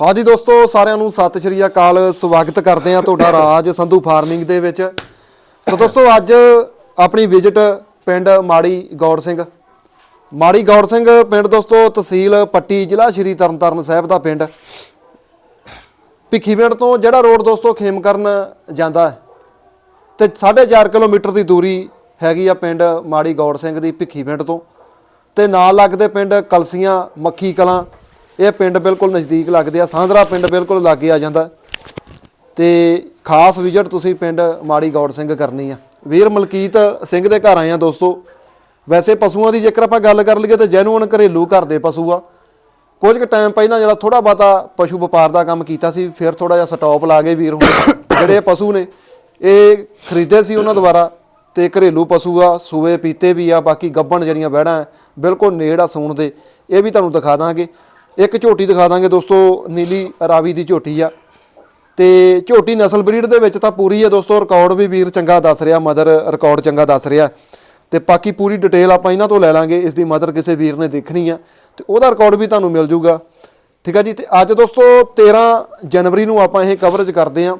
ਹਾਂਜੀ ਦੋਸਤੋ, ਸਾਰਿਆਂ ਨੂੰ ਸਤਿ ਸ਼੍ਰੀ ਅਕਾਲ। ਸਵਾਗਤ ਕਰਦੇ ਆ ਤੁਹਾਡਾ ਰਾਜ ਸੰਧੂ ਫਾਰਮਿੰਗ ਦੇ ਵਿੱਚ। ਤਾਂ ਦੋਸਤੋ, ਅੱਜ ਆਪਣੀ ਵਿਜ਼ਿਟ ਪਿੰਡ ਮਾੜੀ ਗੌੜ ਸਿੰਘ। ਮਾੜੀ ਗੌੜ ਸਿੰਘ ਪਿੰਡ ਦੋਸਤੋ, ਤਹਿਸੀਲ ਪੱਟੀ ਜ਼ਿਲ੍ਹਾ ਸ਼੍ਰੀ ਤਰਨਤਾਰਨ ਸਾਹਿਬ ਦਾ ਪਿੰਡ। ਭਿੱਖੀਵਿੰਡ ਤੋਂ ਜਿਹੜਾ ਰੋਡ ਦੋਸਤੋ ਖੇਮਕਰਨ ਜਾਂਦਾ ਹੈ। ਤੇ 4.5 ਕਿਲੋਮੀਟਰ ਦੀ ਦੂਰੀ ਹੈਗੀ ਆ ਪਿੰਡ ਮਾੜੀ ਗੌੜ ਸਿੰਘ ਦੀ ਭਿੱਖੀਵਿੰਡ ਤੋਂ। ਤੇ ਨਾਲ ਲੱਗਦੇ ਪਿੰਡ ਕਲਸੀਆਂ, ਮੱਖੀ ਕਲਾਂ ਇਹ ਪਿੰਡ ਬਿਲਕੁਲ ਨਜ਼ਦੀਕ ਲੱਗਦੇ ਆ, ਸਾਂਦਰਾ ਪਿੰਡ ਬਿਲਕੁਲ ਲਾਗੇ ਆ ਜਾਂਦਾ। ਤੇ ਖਾਸ ਵਿਜ਼ਿਟ ਤੁਸੀਂ ਪਿੰਡ ਮਾੜੀ ਗੌੜ ਸਿੰਘ ਕਰਨੀ ਆ। ਵੀਰ ਮਲਕੀਤ ਸਿੰਘ ਦੇ ਘਰ ਆਏ ਆ ਦੋਸਤੋ। ਵੈਸੇ ਪਸ਼ੂਆਂ ਦੀ ਜੇਕਰ ਆਪਾਂ ਗੱਲ ਕਰ ਲਈਏ ਤਾਂ ਜੈਨੂਅਨ ਘਰੇਲੂ ਘਰ ਦੇ ਪਸ਼ੂ ਆ। ਕੁਝ ਕੁ ਟਾਈਮ ਪਹਿਲਾਂ ਜਿਹੜਾ ਥੋੜਾ ਬਾਤਾ ਪਸ਼ੂ ਵਪਾਰ ਦਾ ਕੰਮ ਕੀਤਾ ਸੀ, ਫਿਰ ਥੋੜਾ ਜਿਹਾ ਸਟਾਪ ਲਾ ਗਏ ਵੀਰ ਹੁਣ। ਜਿਹੜੇ ਪਸ਼ੂ ਨੇ, ਇਹ ਖਰੀਦੇ ਸੀ ਉਹਨਾਂ ਦੁਆਰਾ ਤੇ ਘਰੇਲੂ ਪਸ਼ੂ ਆ, ਸੂਏ ਪੀਤੇ ਵੀ ਆ, ਬਾਕੀ ਗੱਬਣ ਜਿਹੜੀਆਂ ਬਹਿੜਾਂ ਬਿਲਕੁਲ ਨੇੜ ਆ ਸੂਣ ਦੇ। ਇਹ ਵੀ ਤੁਹਾਨੂੰ ਦਿਖਾ ਦਾਂਗੇ। ਇੱਕ ਝੋਟੀ ਦਿਖਾ ਦਾਂਗੇ ਦੋਸਤੋ, ਨੀਲੀ ਰਾਵੀ ਦੀ ਝੋਟੀ ਆ। ਤੇ ਝੋਟੀ ਨਸਲ ਬਰੀਡ ਦੇ ਵਿੱਚ ਤਾਂ ਪੂਰੀ ਹੈ ਦੋਸਤੋ ਰਿਕਾਰਡ ਵੀ ਵੀਰ ਚੰਗਾ ਦੱਸ ਰਿਹਾ ਮਦਰ ਰਿਕਾਰਡ ਚੰਗਾ ਦੱਸ ਰਿਹਾ। ਤੇ ਬਾਕੀ ਪੂਰੀ ਡਿਟੇਲ ਆਪਾਂ ਇਹਨਾਂ ਤੋਂ ਲੈ ਲਾਂਗੇ, ਇਸ ਦੀ ਮਦਰ ਕਿਸੇ ਵੀਰ ਨੇ ਦੇਖਣੀ ਆ। ਤੇ ਉਹਦਾ ਰਿਕਾਰਡ ਵੀ ਤੁਹਾਨੂੰ ਮਿਲ ਜਾਊਗਾ ਠੀਕ ਆ ਜੀ, ਤੇ ਅੱਜ ਦੋਸਤੋ 13 ਜਨਵਰੀ ਨੂੰ ਆਪਾਂ ਇਹ ਕਵਰੇਜ ਕਰਦੇ ਆ।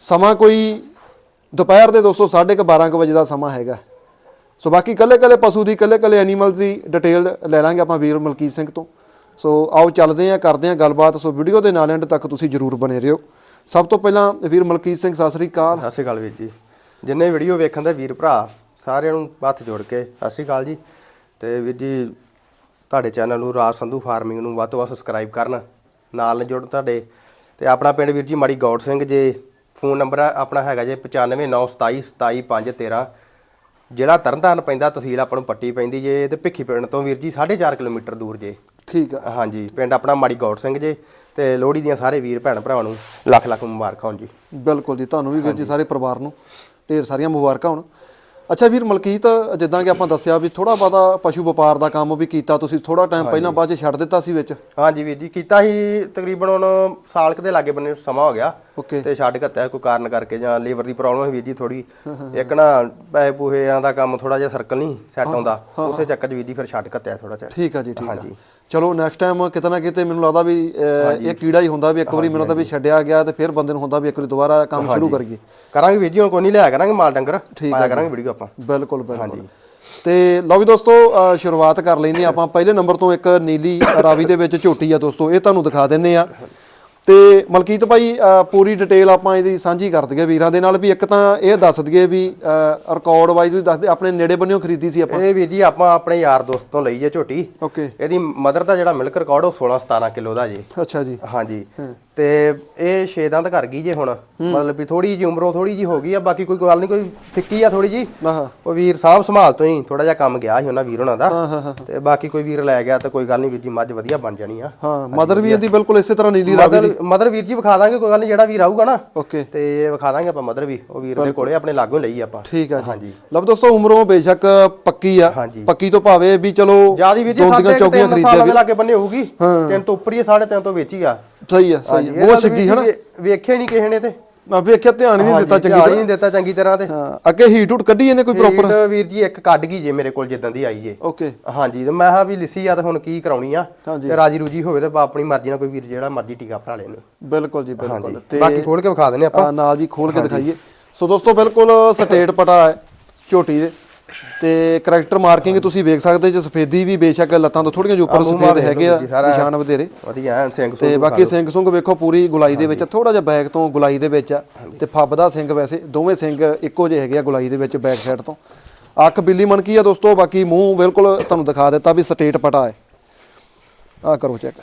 ਸਮਾਂ ਕੋਈ ਦੁਪਹਿਰ ਦੇ ਦੋਸਤੋ 12:30 ਵਜੇ ਦਾ ਸਮਾਂ ਹੈਗਾ। ਸੋ ਬਾਕੀ ਕੱਲੇ ਕੱਲੇ ਪਸ਼ੂ ਦੀ ਕੱਲੇ ਕੱਲੇ ਐਨੀਮਲਸ ਦੀ ਡਿਟੇਲ ਲੈ ਲਾਂਗੇ ਆਪਾਂ ਵੀਰ ਮਲਕੀਤ ਸਿੰਘ ਤੋਂ। ਸੋ ਆਓ ਚੱਲਦੇ ਆਂ ਕਰਦੇ ਆਂ ਗੱਲਬਾਤ। ਸੋ ਵੀਡੀਓ ਦੇ ਨਾਲ ਐਂਡ ਤੱਕ ਤੁਸੀਂ ਜਰੂਰ ਬਣੇ ਰਹੋ। ਸਭ ਤੋਂ ਪਹਿਲਾਂ ਵੀਰ ਮਲਕੀਤ ਸਿੰਘ, ਸਤਿ ਸ੍ਰੀ ਅਕਾਲ। ਸਤਿ ਸ਼੍ਰੀ ਅਕਾਲ ਵੀਰ ਜੀ। ਜਿੰਨੇ ਵੀਡੀਓ ਵੇਖਣ ਦਾ ਵੀਰ ਭਰਾ, ਸਾਰਿਆਂ ਨੂੰ ਹੱਥ ਜੋੜ ਕੇ ਸਤਿ ਸ਼੍ਰੀ ਅਕਾਲ ਜੀ। ਤੇ ਵੀਰ ਜੀ, ਤੁਹਾਡੇ ਚੈਨਲ ਨੂੰ ਰਾਜ ਸੰਧੂ ਫਾਰਮਿੰਗ ਨੂੰ ਵੱਧ ਤੋਂ ਵੱਧ ਸਬਸਕ੍ਰਾਈਬ ਕਰਨ, ਨਾਲ ਜੁੜ ਤੁਹਾਡੇ। ਤੇ ਆਪਣਾ ਪਿੰਡ ਵੀਰ ਜੀ, ਮਾੜੀ ਗੌਡ ਸਿੰਘ ਜੇ, ਫੋਨ ਨੰਬਰ ਆਪਣਾ ਹੈਗਾ ਜੇ 9597277513 ਜਿਹੜਾ ਤਰਨਤਾਰਨ ਪੈਂਦਾ, ਤਹਿਸੀਲ ਆਪਾਂ ਨੂੰ ਪੱਟੀ ਪੈਂਦੀ ਜੇ, ਤੇ ਭਿੱਖੀ ਪਿੰਡ ਤੋਂ ਵੀਰ ਜੀ 4.5 ਕਿਲੋਮੀਟਰ ਦੂਰ ਜੇ। ਠੀਕ ਆ ਹਾਂਜੀ ਪਿੰਡ ਆਪਣਾ ਮਾੜੀ ਗੌਡ ਸਿੰਘ ਜੇ ਤੇ ਲੋਹੜੀ ਦੀਆਂ ਸਾਰੇ ਵੀਰ ਭੈਣ ਭਰਾਵਾਂ ਨੂੰ ਲੱਖ ਲੱਖ ਮੁਬਾਰਕਾਂ ਹੋਣ ਜੀ। ਬਿਲਕੁਲ ਜੀ ਤੁਹਾਨੂੰ ਵੀ ਵੀਰ ਜੀ ਸਾਰੇ ਪਰਿਵਾਰ ਨੂੰ ਢੇਰ ਸਾਰੀਆਂ ਮੁਬਾਰਕਾਂ ਹੋਣ। ਅੱਛਾ ਵੀਰ ਮਲਕੀਤ ਜਿੱਦਾਂ ਕਿ ਆਪਾਂ ਦੱਸਿਆ ਵੀ ਥੋੜਾ ਬਾਤਾ ਪਸ਼ੂ ਵਪਾਰ ਦਾ ਕੰਮ ਵੀ ਕੀਤਾ ਤੁਸੀਂ ਥੋੜਾ ਟਾਈਮ ਪਹਿਲਾਂ ਬਾਅਦ ਚ ਛੱਡ ਦਿੱਤਾ ਸੀ ਵਿੱਚ? ਹਾਂਜੀ ਵੀਰ ਜੀ ਕੀਤਾ ਸੀ ਤਕਰੀਬਨ ਹੁਣ ਸਾਲ ਕੁ ਦੇ ਲਾਗੇ ਬੰਨੇ ਸਮਾਂ ਹੋ ਗਿਆ। ਓਕੇ। ਤੇ ਛੱਡ ਘੱਤਿਆ ਕੋਈ ਕਾਰਨ ਕਰਕੇ ਜਾਂ ਲੀਵਰ ਦੀ ਪ੍ਰੋਬਲਮ ਹੈ ਵੀਰ ਜੀ ਥੋੜੀ ਇੱਕ ਨਾ ਪੈਸੇ ਪੂਹੇਆਂ ਦਾ ਕੰਮ ਥੋੜਾ ਜਿਹਾ ਸਰਕਲ ਨਹੀਂ ਸੈੱਟ ਆਉਂਦਾ ਉਸੇ ਚੱਕਰ 'ਚ ਵੀਰ ਜੀ ਫਿਰ ਛੱਡ ਘੱਤਿਆ ਥੋੜਾ ਜਿਹਾ। ਠੀਕ ਆ ਜੀ ਠੀਕ ਆ। ਹਾਂਜੀ। ਚਲੋ ਨੈਕਸਟ ਟਾਈਮ ਕਿਤੇ ਨਾ ਕਿਤੇ ਮੈਨੂੰ ਲੱਗਦਾ ਵੀ ਇਹ ਕੀੜਾ ਹੀ ਹੁੰਦਾ ਵੀ ਇੱਕ ਵਾਰੀ ਮੈਨੂੰ ਲੱਗਦਾ ਵੀ ਛੱਡਿਆ ਗਿਆ ਤੇ ਫਿਰ ਬੰਦੇ ਨੂੰ ਹੁੰਦਾ ਵੀ ਇੱਕ ਵਾਰੀ ਦੁਬਾਰਾ ਕੰਮ ਸ਼ੁਰੂ ਕਰੀਏ। ਕਰਾਂਗੇ ਜੀ ਹੁਣ ਕੋਈ ਨਹੀਂ ਲਿਆ ਕਰਾਂਗੇ ਮਾਲ ਡੰਗਰ। ਪਾਇਆ ਕਰਾਂਗੇ ਵੀਡੀਓ ਆਪਾਂ। ਬਿਲਕੁਲ ਬਿਲਕੁਲ। ਤੇ ਲਓ ਵੀ ਦੋਸਤੋ ਸ਼ੁਰੂਆਤ ਕਰ ਹਾਂ ਆਪਾਂ। ਪਹਿਲੇ ਨੰਬਰ ਤੋਂ ਇੱਕ ਨੀਲੀ ਰਾਵੀ ਦੇ ਵਿੱਚ ਝੋਟੀ ਆ ਦੋਸਤੋ ਇਹ ਤੁਹਾਨੂੰ ਦਿਖਾ ਦਿੰਨੇ ਆ ਤੇ ਮਲਕੀਤ ਭਾਈ ਪੂਰੀ ਡਿਟੇਲ ਆਪਾਂ ਇਹਦੀ ਸਾਂਝੀ ਕਰ ਦਈਏ ਵੀਰਾਂ ਦੇ ਨਾਲ ਵੀ ਇੱਕ ਤਾਂ ਇਹ ਦੱਸ ਦਈਏ ਵੀ ਰਿਕਾਰਡ ਵਾਈਜ਼ ਵੀ ਦੱਸ ਦੇ ਆਪਣੇ ਨੇੜੇ ਬੰਨਿਓ ਖਰੀਦੀ ਸੀ ਆਪਾਂ। ਇਹ ਵੀਰ ਜੀ ਆਪਾਂ ਆਪਣੇ ਯਾਰ ਦੋਸਤ ਤੋਂ ਲਈ ਜੇ ਝੋਟੀ। ਓਕੇ ਇਹਦੀ ਮਦਰ ਦਾ ਜਿਹੜਾ ਮਿਲਕ ਰਿਕਾਰਡ ਉਹ 16 17 ਕਿਲੋ ਦਾ ਜੀ। ਅੱਛਾ ਜੀ। ਹਾਂਜੀ। ਤੇ ਇਹ ਛੇ ਦੰਦ ਕਰ ਗਈ ਜੇ ਹੁਣ। ਮਤਲਬ ਵੀ ਥੋੜੀ ਜੀ ਉਮਰੋਂ ਥੋੜੀ ਜੀ ਹੋ ਗਈ ਆ ਬਾਕੀ ਕੋਈ ਗੱਲ ਨਹੀਂ ਕੋਈ ਫਿੱਕੀ ਆ ਥੋੜੀ ਜੀ ਉਹ ਵੀਰ ਸਾਂਭ ਸੰਭਾਲ ਤੋਂ ਹੀ ਥੋੜਾ ਜਿਹਾ ਕੰਮ ਗਿਆ ਸੀ ਉਹਨਾਂ ਵੀਰ ਉਹਨਾਂ ਦਾ। ਤੇ ਬਾਕੀ ਕੋਈ ਵੀਰ ਲੈ ਗਿਆ ਤਾਂ ਕੋਈ ਗੱਲ ਨਹੀਂ ਵੀਰ ਜੀ ਮੱਝ ਵਧੀਆ ਬਣ ਜਾਣੀ ਆ। ਹਾਂ ਮਦਰ ਵੀ ਇਹਦੀ ਬਿਲਕੁਲ ਇਸੇ ਤਰ੍ਹਾਂ ਨੀਲੀ ਰਾਵੀ ਮਦਰ ਵੀਰ ਜੀ ਵਿਖਾ ਦਾਂਗੇ ਕੋਈ ਗੱਲ ਨਹੀਂ ਜਿਹੜਾ ਵੀਰ ਆਊਗਾ ਨਾ। ਓਕੇ। ਤੇ ਵਿਖਾ ਦਾਂਗੇ ਆਪਾਂ ਮਦਰ ਵੀ ਉਹ ਵੀਰ ਦੇ ਕੋਲੇ ਆਪਣੇ ਲਾਗੋਂ ਲਈ ਆਪਾਂ। ਠੀਕ ਆ ਹਾਂਜੀ। ਲਓ ਦੋਸਤੋ ਉਮਰੋਂ ਬੇਸ਼ੱਕ ਪੱਕੀ ਆ। ਪੱਕੀ ਤੋਂ ਭਾਵੇਂ ਵੀ ਚਲੋ ਜਿਆਦੀ ਵੀਰ ਜੀ ਸਾਡੇ ਚੌਕੀਆਂ ਖਰੀਦਿਆ ਦੇ ਲਾਗੇ ਬੰਨੇ ਹੋਊਗੀ। ਤਿੰਨ ਤੋਂ ਉੱਪਰ ਹੀ ਆ, ਸਾਢੇ ਤਿੰਨ ਤੋਂ ਵਿੱਚ ਹੀ ਆ। ਸਹੀ ਆ ਸਹੀ ਆ। ਬਹੁਤ ਵੀਰ ਹਨਾ? ਵੇਖਿਆ ਨਹੀਂ ਕਿਸੇ ਨੇ ਤੇ। ਆ ਵੇਖਿਆ ਧਿਆਨ ਹੀ ਨਹੀਂ ਦਿੱਤਾ ਚੰਗੀ ਧਿਆਨ ਹੀ ਨਹੀਂ ਦਿੱਤਾ ਚੰਗੀ ਤਰ੍ਹਾਂ ਤੇ। ਹਾਂ ਅੱਗੇ ਹੀਟ ਹੂਟ ਕੱਢੀ ਇਹਨੇ ਕੋਈ ਪ੍ਰੋਪਰ ਹੀਟ ਵੀਰ ਜੀ ਇੱਕ ਕੱਢ ਗਈ ਜੇ ਮੇਰੇ ਕੋਲ ਜਿੱਦਾਂ ਦੀ ਆਈ ਜੇ ਓਕੇ। ਹਾਂਜੀ ਤੇ ਮੈਂ ਕਿਹਾ ਵੀ ਲਿੱਸੀ ਆ ਤੇ ਹੁਣ ਕੀ ਕਰਾਉਣੀ ਆ। ਤੇ ਰਾਜੀ ਰੂਜੀ ਹੋਵੇ ਤੇ ਆਪਣੀ ਮਰਜ਼ੀ ਨਾਲ ਕੋਈ ਵੀਰ ਜਿਹੜਾ ਮਰਜ਼ੀ ਟੀਕਾ ਭਰਾ ਲੈਣ ਬਿਲਕੁਲ ਜੀ ਬਿਲਕੁਲ। ਤੇ ਬਾਕੀ ਖੋਲ ਕੇ ਵਿਖਾ ਦਿੰਦੇ ਆਪਾਂ। ਨਾਲ ਜੀ ਖੋਲ ਕੇ ਦਿਖਾਈਏ। ਸੋ ਦੋਸਤੋ ਬਿਲਕੁਲ ਸਟੇਟ ਪਟਾ ਹੈ ਝੋਟੀ ਦੇ। ਤੇ ਕੈਰੈਕਟਰ ਮਾਰਕਿੰਗ ਤੁਸੀਂ ਵੇਖ ਸਕਦੇ ਜੇ ਸਫੇਦੀ ਵੀ ਬੇਸ਼ੱਕ ਲੱਤਾਂ ਤੋਂ ਥੋੜੀਆਂ ਉੱਪਰ ਸਫੇਦ ਹੈਗੇ ਆ। ਨਿਸ਼ਾਨ ਵਧੇਰੇ। ਵਧੀਆ ਸਿੰਘ ਤੇ ਬਾਕੀ ਸਿੰਘ ਸੁੰਗ ਵੇਖੋ ਪੂਰੀ ਗੁਲਾਈ ਦੇ ਵਿੱਚ ਥੋੜਾ ਜਿਹਾ ਬੈਕ ਤੋਂ ਗੁਲਾਈ ਦੇ ਵਿੱਚ ਆ ਤੇ ਫੱਬਦਾ ਸਿੰਘ ਵੈਸੇ ਦੋਵੇਂ ਸਿੰਘ ਇੱਕੋ ਜਿਹੇ ਹੈਗੇ ਆ ਗੁਲਾਈ ਦੇ ਵਿੱਚ ਬੈਕ ਸਾਈਡ ਤੋਂ। ਅੱਖ ਬਿੱਲੀ ਮਨਕੀ ਆ ਦੋਸਤੋ ਬਾਕੀ ਮੂੰਹ ਬਿਲਕੁਲ ਤੁਹਾਨੂੰ ਦਿਖਾ ਦਿੱਤਾ ਵੀ ਸਟੇਟ ਪਟਾ ਹੈ। ਆ ਕਰੋ ਚੈੱਕ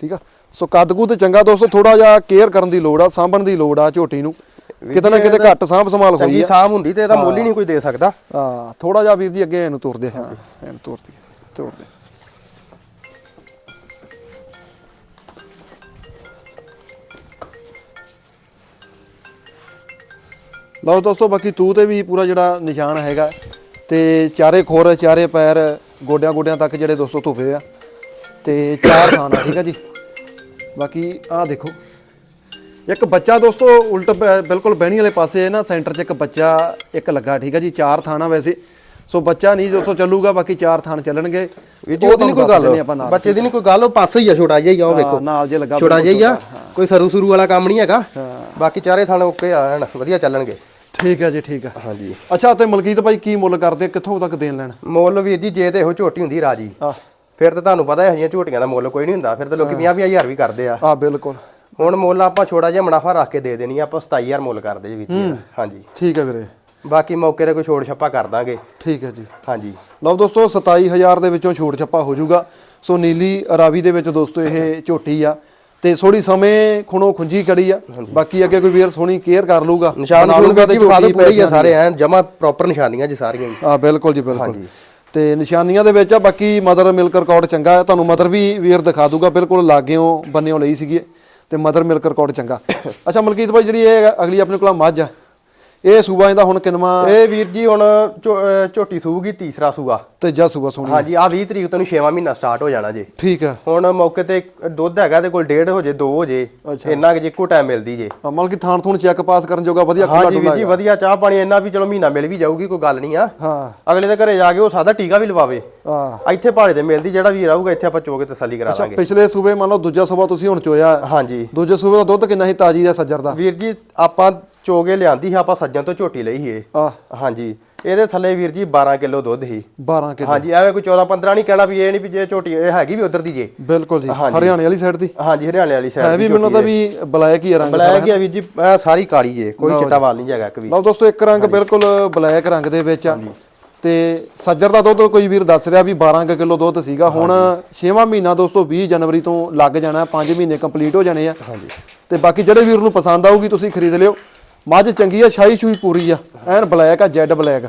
ਠੀਕ ਆ? ਸੋ ਕੱਦ ਕੁੱਦ ਚੰਗਾ ਦੋਸਤੋ ਥੋੜਾ ਜਿਹਾ ਕੇਅਰ ਕਰਨ ਦੀ ਲੋੜ ਆ ਸਾਂਭਣ ਦੀ ਲੋੜ ਆ ਝੋਟੀ ਨੂੰ। ਕਿਤੇ ਨਾ ਕਿਤੇ ਘੱਟ ਸਾਂਭ ਸੰਭਾਲ ਹੋਈ ਚੰਗੀ ਆ। ਸਾਮ ਹੁੰਦੀ ਤੇ ਇਹਦਾ ਮੁੱਲ ਹੀ ਨਹੀਂ ਕੋਈ ਦੇ ਸਕਦਾ। ਹਾਂ ਥੋੜਾ ਜਿਹਾ ਵੀਰ ਜੀ ਅੱਗੇ ਇਹਨੂੰ ਤੋਰਦੇ ਹਾਂ। ਇਹਨੂੰ ਤੋਰਦੇ ਤੋਰਦੇ। ਲਓ ਦੋਸਤੋ ਬਾਕੀ ਤੂੰ ਤੇ ਵੀ ਪੂਰਾ ਜਿਹੜਾ ਨਿਸ਼ਾਨ ਹੈਗਾ ਤੇ ਚਾਰੇ ਖੋਰ ਚਾਰੇ ਪੈਰ ਗੋਡਿਆਂ ਗੋਡਿਆਂ ਤੱਕ ਜਿਹੜੇ ਦੋਸਤੋ ਧੁੱਪੇ ਆ ਤੇ ਚਾਰ ਥਾਂ ਆ ਠੀਕ ਆ ਜੀ? ਬਾਕੀ ਆਹ ਦੇਖੋ। ਇੱਕ ਬੱਚਾ ਦੋਸਤੋ ਉਲਟ ਬਿਲਕੁਲ ਬਹਿਣੀ ਵਾਲੇ ਪਾਸੇ ਹੈ ਨਾ ਸੈਂਟਰ 'ਚ ਇੱਕ ਬੱਚਾ ਇੱਕ ਲੱਗਾ ਠੀਕ ਆ ਜੀ ਚਾਰ ਥਾਣਾ ਵੈਸੇ। ਸੋ ਬੱਚਾ ਨਹੀਂ ਦੋਸਤੋ ਚੱਲੂਗਾ ਬਾਕੀ ਚਾਰ ਥਾਨ ਚੱਲਣਗੇ। ਜੀ ਉਹਦੀ ਨਹੀਂ ਕੋਈ ਗੱਲ। ਬੱਚੇ ਦੀ ਨਹੀਂ ਕੋਈ ਗੱਲ ਉਹ ਪਾਸੇ ਹੀ ਆ ਛੋਟਾ ਜਿਹਾ ਹੀ ਆ ਉਹ ਵੇਖੋ। ਨਾਲ ਜੇ ਲੱਗਾ ਛੋਟਾ ਜਿਹਾ ਹੀ ਆ ਕੋਈ ਸਰੂ ਸਰੂ ਵਾਲਾ ਕੰਮ ਨਹੀਂ ਹੈਗਾ। ਬਾਕੀ ਚਾਰੇ ਥਾਣੇ ਓਕੇ ਆ ਐਨ ਵਧੀਆ ਚੱਲਣਗੇ। ਠੀਕ ਹੈ ਜੀ ਠੀਕ ਹੈ। ਹਾਂਜੀ। ਅੱਛਾ ਤੇ ਮਲਕੀਤ ਭਾਈ ਕੀ ਮੁੱਲ ਕਰਦੇ ਕਿੱਥੋਂ ਤੱਕ ਦੇਣ ਲੈਣ? ਮੁੱਲ ਵੀਰ ਜੀ ਜੇ ਤੇ ਇਹੋ ਝੋਟੀ ਹੁੰਦੀ ਰਾਜੀ। ਫਿਰ ਤਾਂ ਤੁਹਾਨੂੰ ਪਤਾ ਹੈ ਹਜੀਆਂ ਝੋਟੀਆਂ ਦਾ ਮੁੱਲ ਕੋਈ ਨਹੀਂ ਹੁੰਦਾ। ਫਿਰ ਤਾਂ ਲੋਕੀ 50 ਹਜ਼ਾਰ ਵੀ ਕਰਦੇ ਆ। ਆ ਬਿਲਕੁਲ। ਹੁਣ ਮੁੱਲ ਆਪਾਂ ਛੋਟਾ ਜਿਹਾ ਮੁਨਾਫਾ ਰੱਖ ਕੇ ਦੇ ਦੇਣੀ ਆ ਆਪਾਂ 27000 ਮੁੱਲ ਕਰਦੇ ਜੀ ਵੀਰ ਜੀ। ਹਾਂਜੀ। ਠੀਕ ਹੈ ਵੀਰੇ। ਬਾਕੀ ਮੌਕੇ ਤੇ ਕੋਈ ਛੋੜ ਛੱਪਾ ਕਰ ਦਾਂਗੇ। ਠੀਕ ਹੈ ਜੀ। ਹਾਂਜੀ। ਲਓ ਦੋਸਤੋ 27000 ਦੇ ਵਿੱਚੋਂ ਛੋਟ ਛੱਪਾ ਹੋ ਜਾਊਗਾ। ਸੋ ਨੀਲੀ ਰਾਵੀ ਦੇ ਵਿੱਚ ਦੋਸਤੋ ਇਹ ਝੋਟੀ ਆ। ਤੇ ਥੋੜੀ ਸਮੇਂ ਖੁਣੋ ਖੁੰਜੀ ਕੜੀ ਆ। ਬਾਕੀ ਅੱਗੇ ਕੋਈ ਵੀਰ ਸੋਹਣੀ ਕੇਅਰ ਕਰ ਲੂਗਾ ਨਿਸ਼ਾਨ ਬਣਾ ਤੇ ਵਿਖਾ ਝੋਟੀ ਪੂਰੀ ਆ ਸਾਰੇ ਐਨ ਜਮਾ ਪ੍ਰੋਪਰ ਨਿਸ਼ਾਨੀਆਂ ਜੀ ਸਾਰੀਆਂ ਜੀ। ਆ ਬਿਲਕੁਲ ਜੀ ਬਿਲਕੁਲ। ਤੇ ਨਿਸ਼ਾਨੀਆਂ ਦੇ ਵਿੱਚ ਆ ਬਾਕੀ ਮਦਰ ਮਿਲਕ ਰਿਕਾਰਡ ਚੰਗਾ ਹੈ ਤੁਹਾਨੂੰ ਮਦਰ ਵੀ ਵੀਰ ਦਿਖਾ ਦੂਗਾ ਬਿਲਕੁਲ ਲਾਗਿਓ ਬੰਨਿਓ ਲਈ ਸੀਗੀ ਤੇ ਮਦਰ ਮਿਲਕ ਰਿਕਾਰਡ ਚੰਗਾ। ਅੱਛਾ ਮਲਕੀਤ ਭਾਈ, ਜਿਹੜੀ ਇਹ ਅਗਲੀ ਆਪਣੇ ਕੋਲ ਮੱਝ ਆ। ਇਹ ਸੂਬਾ ਇਹਦਾ ਹੁਣ ਕਿੰਨਵਾ? ਇਹ ਵੀਰ ਜੀ ਹੁਣ ਝੋਟੀ ਸੂਗੀ ਤੀਸਰਾ ਸੂਗਾ ਤੀਜਾ ਸੂਬਾ ਸੋਹਣੀ। ਹਾਂਜੀ ਆ 20 ਤਰੀਕ ਤੋਂ ਨੂੰ 6ਵਾਂ ਮਹੀਨਾ ਸਟਾਰਟ ਹੋ ਜਾਣਾ ਜੀ। ਠੀਕ ਹੈ ਹੁਣ ਮੌਕੇ ਤੇ ਦੁੱਧ ਹੈਗਾ ਤੇ ਕੋਲ ਡੇਢ ਹੋ ਜੇ 2 ਹੋ ਜੇ ਇੰਨਾ ਕਿ ਜੇ ਟਾਈਮ ਮਿਲਦੀ ਜੇ। ਆ, ਮਤਲਬ ਕਿ ਥਾਣ ਥੂਣ ਚੈੱਕ ਪਾਸ ਕਰਨ ਜੋਗਾ ਵਧੀਆ ਖੁੱਲਾ ਹਾਂਜੀ ਵੀਰ ਡੁੱਲਾ ਜੀ ਵਧੀਆ ਚਾਹ ਪਾਣੀ ਇੰਨਾ ਵੀ ਚਲੋ ਮਹੀਨਾ ਮਿਲ ਵੀ ਜਾਊਗੀ ਕੋਈ ਗੱਲ ਨਹੀਂ ਆ। ਹਾਂ। ਅਗਲੇ ਦੇ ਘਰੇ ਜਾ ਕੇ ਉਹ ਸਾਦਾ ਟੀਕਾ ਵੀ ਲਵਾਵੇ। ਆ ਇੱਥੇ ਭਾੜੇ ਤੇ ਮਿਲਦੀ ਜਿਹੜਾ ਵੀ ਰਹੂਗਾ ਇੱਥੇ ਆਪਾਂ ਚੋ ਕੇ ਤਸੱਲੀ ਕਰਾ ਦਾਂਗੇ। ਪਿਛਲੇ ਸੂਬੇ ਮੰਨ ਲਓ ਦੂਜਾ ਸੂਬਾ ਤੁਸੀਂ ਹੁਣ ਚੋਇਆ। ਹਾਂਜੀ। ਦੂਜੇ ਸੂਬੇ ਦਾ ਦੁੱਧ ਕਿੰਨਾ ਸੀ ਤਾਜੀ ਦਾ ਸੱਜਰ ਦਾ? ਵੀਰ ਜੀ ਆਪਾਂ ਚੋਗੇ ਲਿਆਂਦੀ ਸੀ ਆਪਾਂ ਸੱਜਣ ਤੋਂ ਝੋਟੀ ਲਈ ਸੀ ਇਹ। ਆ ਹਾਂਜੀ। ਇਹਦੇ ਥੱਲੇ ਵੀਰ ਜੀ 12 ਕਿਲੋ ਦੁੱਧ ਸੀ। 12 ਕਿਲੋ। ਹਾਂਜੀ ਐਵੇਂ ਕੋਈ 14 15 ਨਹੀਂ ਕਹਿਣਾ ਵੀ ਇਹ ਨਹੀਂ ਵੀ ਜੇ ਝੋਟੀ ਇਹ ਹੈਗੀ ਵੀ ਉਧਰ ਦੀ ਜੇ। ਬਿਲਕੁਲ ਜੀ। ਹਰਿਆਣੇ ਵਾਲੀ ਸਾਈਡ ਦੀ। ਹਾਂਜੀ ਹਰਿਆਣੇ ਵਾਲੀ ਹੈ ਸਾਈਡ ਵੀ ਮੈਨੂੰ ਤਾਂ ਵੀ ਬਲੈਕ ਹੀ ਆ ਰੰਗ ਬਲੈਕ ਗਿਆ ਵੀਰ ਜੀ ਸਾਰੀ ਕਾਲੀ ਜੇ ਕੋਈ ਚਿੱਟਾ ਵਾਲ ਨਹੀਂ ਹੈਗਾ ਇੱਕ ਵੀ। ਲਓ ਦੋਸਤੋ ਇੱਕ ਰੰਗ ਬਿਲਕੁਲ ਬਲੈਕ ਰੰਗ ਦੇ ਵਿੱਚ ਆ। ਤੇ ਸੱਜਰ ਦਾ ਦੁੱਧ ਕੋਈ ਵੀਰ ਦੱਸ ਰਿਹਾ ਵੀ 12 ਕਿਲੋ ਦੁੱਧ ਸੀਗਾ। ਹੁਣ 6ਵਾਂ ਮਹੀਨਾ ਦੋਸਤੋ 20 ਜਨਵਰੀ ਤੋਂ ਲੱਗ ਜਾਣਾ 5 ਮਹੀਨੇ ਕੰਪਲੀਟ ਹੋ ਜਾਣੇ ਆ। ਹਾਂਜੀ। ਤੇ ਬਾਕੀ ਜਿਹੜੇ ਵੀਰ ਨੂੰ ਪਸੰਦ ਆਊਗੀ ਤੁਸੀਂ ਖਰੀਦ ਲਿਓ। ਮੱਝ ਚੰਗੀ ਆ ਸ਼ਾਹੀ ਛੂਈ ਪੂਰੀ ਆ। ਐਨ ਬਲੈਕ ਆ, ਜੈਡ ਬਲੈਕ।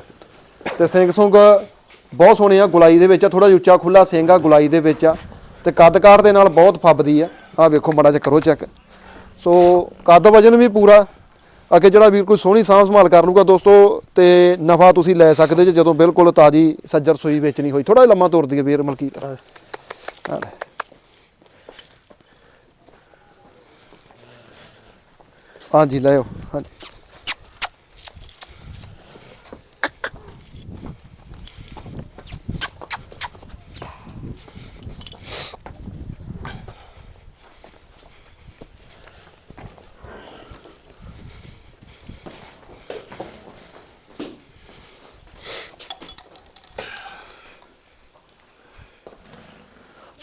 ਤੇ ਸਿੰਘ ਸੁੰਗ ਬਹੁਤ ਸੋਹਣੇ ਆ, ਗੁਲਾਈ ਦੇ ਵਿੱਚ ਆ ਥੋੜਾ ਉੱਚਾ ਖੁੱਲਾ ਸਿੰਘ ਆ, ਗੁਲਾਈ ਦੇ ਵਿੱਚ ਆ। ਤੇ ਕੱਦ ਕਾਠ ਦੇ ਨਾਲ ਬਹੁਤ ਫੱਬਦੀ ਆ। ਆ ਵੇਖੋ ਮੜਾ ਜਿਹਾ ਕਰੋ ਚੈੱਕ। ਸੋ ਕੱਦ ਵਜਨ ਵੀ ਪੂਰਾ। ਅੱਗੇ ਜਿਹੜਾ ਵੀਰ ਕੋਈ ਸੋਹਣੀ ਸਾਂਭ ਸੰਭਾਲ ਕਰ ਲੂਗਾ ਦੋਸਤੋ, ਤੇ ਨਫਾ ਤੁਸੀਂ ਲੈ ਸਕਦੇ ਜੇ ਜਦੋਂ ਬਿਲਕੁਲ ਤਾਜੀ ਸੱਜਰ ਸੂਈ ਵੇਚਣੀ ਹੋਈ। ਥੋੜਾ ਲੰਮਾ ਤੁਰਦੀ ਹੈ ਵੀਰ ਮਲਕੀਤ। ਆ ਹਾਂਜੀ ਲੈ ਹਾਂਜੀ।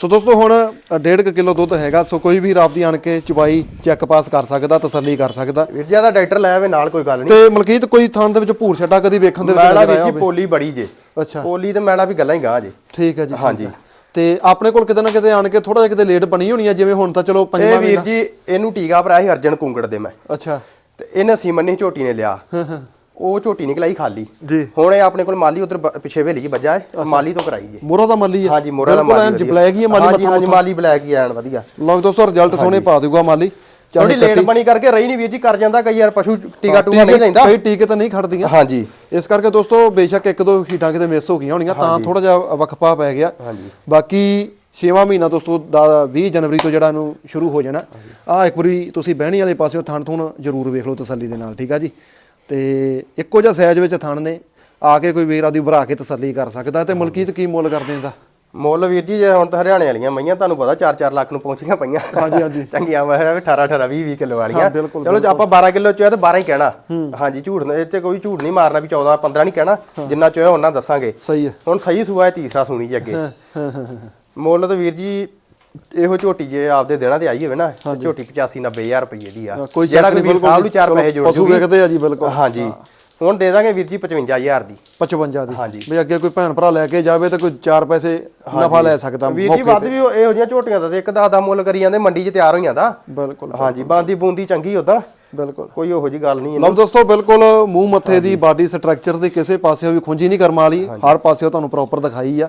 ਸੋ ਦੋਸਤੋ ਹੁਣ 1.5 ਕਿਲੋ ਦੁੱਧ ਹੈਗਾ ਸੋ ਕੋਈ ਵੀ ਆਪਦੀ ਆਣ ਕੇ ਚੁਬਾਈ ਚੈੱਕ ਪਾਸ ਕਰ ਸਕਦਾ ਤਸੱਲੀ ਕਰ ਸਕਦਾ। ਵੀਰ ਜੀ ਦਾ ਡਾਕਟਰ ਲੈ ਆਵੇ ਨਾਲ ਕੋਈ ਗੱਲ ਨਹੀਂ। ਤੇ ਮਲਕੀਤ ਕੋਈ ਥਾਂ ਦੇ ਵਿੱਚ ਭੂਰ ਛੱਡਾ ਕਦੀ ਵੇਖਣ ਦੇ ਵਿੱਚ ਵੀਰ ਆਇਆ ਜੀ ਪੋਲੀ ਬੜੀ ਜੇ। ਅੱਛਾ। ਪੋਲੀ ਤੇ ਮੈਣਾ ਵੀ ਗੱਲਾਂ ਹੀ ਗਾਂ ਜੇ। ਠੀਕ ਹੈ ਜੀ ਹਾਂਜੀ। ਤੇ ਆਪਣੇ ਕੋਲ ਕਿਤੇ ਨਾ ਕਿਤੇ ਆਣ ਕੇ ਥੋੜਾ ਜਿਹਾ ਕਿਤੇ ਲੇਟ ਬਣੀ ਹੋਣੀ ਆ ਜਿਵੇਂ ਹੁਣ ਤਾਂ ਚਲੋ ਇਹ ਪੰਜਵਾਂ ਵੀਰ ਜੀ ਇਹਨੂੰ ਟੀਕਾ ਭਰਾਇਆ ਸੀ ਅਰਜਨ ਕੁੰਗੜ ਦੇ ਮੈਂ। ਅੱਛਾ। ਤੇ ਇਹਨੇ ਸੀਮਨ ਨੇ ਝੋਟੀ ਨੇ ਲਿਆ। ਹਾਂ ਹਾਂ। ਉਹ ਝੋਟੀ ਨਿਕਲਾਈ ਖਾਲੀ। ਜੀ। ਹੁਣ ਇਹ ਆਪਣੇ ਕੋਲ ਮਾਲੀ ਉਧਰ ਪਿੱਛੇ ਵੇਲੀ ਜੀ ਵੱਜਾ ਹੈ ਮਾਲੀ ਤੋਂ ਕਰਾਈ ਜੇ ਮੋਰਾ ਦਾ ਮੱਲੀ ਆ ਹਾਂਜੀ ਮੋਰਾ ਦਾ ਮਾਲੀ ਵਧੀਆ। ਬਲੈਕ ਹੀ ਆ ਮਾਲੀ ਮੱਥਾ ਹਾਂਜੀ ਮਾਲੀ ਬਲੈਕ ਹੀ ਐਨ ਵਧੀਆ। ਲਓ ਦੋਸਤੋ ਰਿਜ਼ਲਟ ਸੋਹਣੇ ਪਾ ਦੂਗਾ ਮਾਲੀ। ਥੋੜੀ ਲੇਟ ਬਣੀ ਕਰਕੇ ਰਹੀ ਨਹੀਂ ਵੀਰ ਜੀ ਕਰ ਜਾਂਦਾ ਕਈ ਯਾਰ ਪਸ਼ੂ ਟੀਕਾ ਟੂਕਾ ਨਹੀਂ ਲੈਂਦਾ। ਕਈ ਟੀਕੇ ਤਾਂ ਨਹੀਂ ਖੜਦੀਆਂ। ਹਾਂਜੀ। ਇਸ ਕਰਕੇ ਦੋਸਤੋ ਬੇਸ਼ੱਕ ਇੱਕ ਦੋ ਸ਼ੀਟਾਂ ਕਿਤੇ ਮਿਸ ਹੋ ਗਈਆਂ ਹੋਣੀਆਂ ਤਾਂ ਥੋੜਾ ਜਿਹਾ ਵਕਫਾ ਪੈ ਗਿਆ। ਬਾਕੀ 6ਵਾਂ ਮਹੀਨਾ ਦੋਸਤੋ ਦਾ 20 ਜਨਵਰੀ ਤੋਂ ਜਿਹੜਾ ਇਹਨੂੰ ਸ਼ੁਰੂ ਹੋ ਜਾਣਾ। ਆ ਇੱਕ ਵਾਰੀ ਤੁਸੀਂ ਬਹਿਣੀ ਵਾਲੇ ਪਾਸਿਓ ਥਣ ਥੁਣ ਜ਼ਰੂਰ ਵੇਖ ਲਓ ਤਸੱਲੀ ਦੇ ਨਾਲ ਠੀਕ ਆ ਜੀ? ਤੇ ਇੱਕੋ ਜਿਹਾ ਸਾਈਜ਼ ਵਿੱਚ ਥਣ ਨੇ ਆ ਕੇ ਕੋਈ ਵੀਰ ਆਦੀ ਭਰਾ ਕੇ ਤਸੱਲੀ ਕਰ ਸਕਦਾ ਤੇ ਮਲਕੀਤ ਕੀ ਮੁੱਲ ਕਰਦੇ ਇਹਦਾ? ਮੁੱਲ ਵੀਰ ਜੀ ਜੇ ਹੁਣ ਤਾਂ ਹਰਿਆਣੇ ਵਾਲੀਆਂ ਮਈਆਂ ਤੁਹਾਨੂੰ ਪਤਾ 4-4 ਲੱਖ ਨੂੰ ਪਹੁੰਚੀਆਂ ਪਈਆਂ। ਹਾਂਜੀ, ਹਾਂਜੀ। ਚੰਗੀਆਂ ਮੈਂ 18 18 20 20 ਕਿਲੋ ਵਾਲੀਆਂ। ਚਲੋ ਜੇ ਆਪਾਂ 12 ਕਿਲੋ ਚੋਇਆ ਤਾਂ 12 ਹੀ ਕਹਿਣਾ। ਹਾਂਜੀ ਝੂਠ ਇਹ 'ਚ ਕੋਈ ਝੂਠ ਨਹੀਂ ਮਾਰਨਾ ਵੀ 14 15 ਨਹੀਂ ਕਹਿਣਾ। ਜਿੰਨਾ ਚੋਇਆ ਉਹਨਾਂ ਦੱਸਾਂਗੇ। ਸਹੀ ਹੈ। ਹੁਣ ਸਹੀ ਸੂਆ ਹੈ ਤੀਸਰਾ ਸੂਣੀ ਜੀ ਅੱਗੇ। ਮੁੱਲ ਤਾਂ ਵੀਰ ਜੀ ਇਹੋ ਝੋਟੀ ਜੇ ਆਪਦੇ ਦੇਣਾ ਤੇ ਆਈ ਹੋਵੇ ਨਾ ਝੋਟੀ 85 90000 ਰੁਪਏ ਦੀ ਆ। ਜਿਹੜਾ ਨਹੀਂ ਵੀਰ ਸਾਹਿਬ ਨੂੰ ਚਾਰ ਚਲੋ ਪੈਸੇ ਜੋੜ ਪਸ਼ੂ ਵੇਖਦੇ ਆ ਜੀ ਬਿਲਕੁਲ। ਹਾਂਜੀ। ਹੁਣ ਦੇ ਦਾਂਗੇ ਵੀਰ ਜੀ 55000 ਦੀ। 55 ਦੀ। ਹਾਂਜੀ। ਵੀ ਅੱਗੇ ਕੋਈ ਭੈਣ ਭਰਾ ਲੈ ਕੇ ਜਾਵੇ ਤਾਂ ਕੋਈ 4 ਪੈਸੇ ਨਫਾ ਲੈ ਸਕਦਾ ਵੀਰ ਜੀ ਵੱਧ ਵੀ ਇਹੋ ਜਿਹੀਆਂ ਝੋਟੀਆਂ ਦਾ ਤੇ ਇੱਕ ਦਾ ਦਾ ਮੁੱਲ ਕਰੀ ਜਾਂਦੇ ਮੰਡੀ 'ਚ ਤਿਆਰ ਹੋਈਆਂ ਦਾ ਬਿਲਕੁਲ। ਹਾਂਜੀ ਬਾਂਦੀ ਬੂੰਦੀ ਚੰਗੀ ਉਦਾਂ ਬਿਲਕੁਲ। ਕੋਈ ਉਹੋ ਜੀ ਗੱਲ ਨਹੀਂ ਲਓ ਦੋਸਤੋ ਬਿਲਕੁਲ ਮੂੰਹ ਮੱਥੇ ਦੀ ਬਾਡੀ ਸਟਰਕਚਰ ਦੀ ਕਿਸੇ ਪਾਸਿਓਂ ਵੀ ਖੁੰਜੀ ਨਹੀਂ ਕਰਮ ਵਾਲੀ। ਹਰ ਪਾਸਿਓਂ ਤੁਹਾਨੂੰ ਪ੍ਰੋਪਰ ਦਿਖਾਈ ਆ।